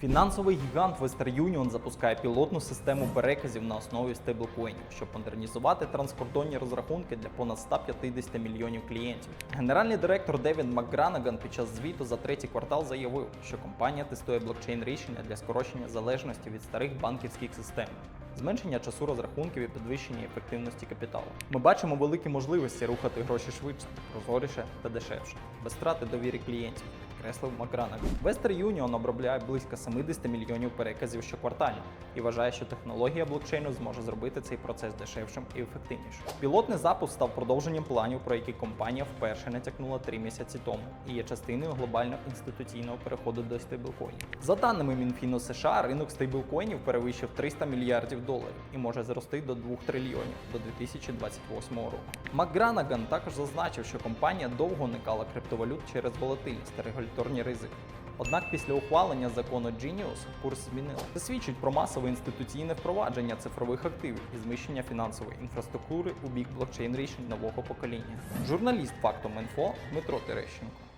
Фінансовий гігант Western Union запускає пілотну систему переказів на основі стейблкоїнів, щоб модернізувати транскордонні розрахунки для понад 150 мільйонів клієнтів. Генеральний директор Девін Макгранаган під час звіту за третій квартал заявив, що компанія тестує блокчейн рішення для скорочення залежності від старих банківських систем. Зменшення часу розрахунків і підвищення ефективності капіталу. Ми бачимо великі можливості рухати гроші швидше, прозоріше та дешевше, без втрати довіри клієнтів. Креслив Макгранаган. Western Union обробляє близько 70 мільйонів переказів щоквартально і вважає, що технологія блокчейну зможе зробити цей процес дешевшим і ефективнішим. Пілотний запуск став продовженням планів, про які компанія вперше натякнула три місяці тому, і є частиною глобального інституційного переходу до стейблкоїнів. За даними Мінфіну США, ринок стейблкоїнів перевищив 300 мільярдів доларів і може зрости до 2 трильйонів до 2028 року. Макгранаган також зазначив, що компанія довго уникала криптовалют через волатильність та регуляторні ризики. Однак після ухвалення закону Genius курс змінили. Це свідчить про масове інституційне впровадження цифрових активів і зміщення фінансової інфраструктури у бік блокчейн рішень нового покоління. Журналіст Фактом Інфо Дмитро Терещенко.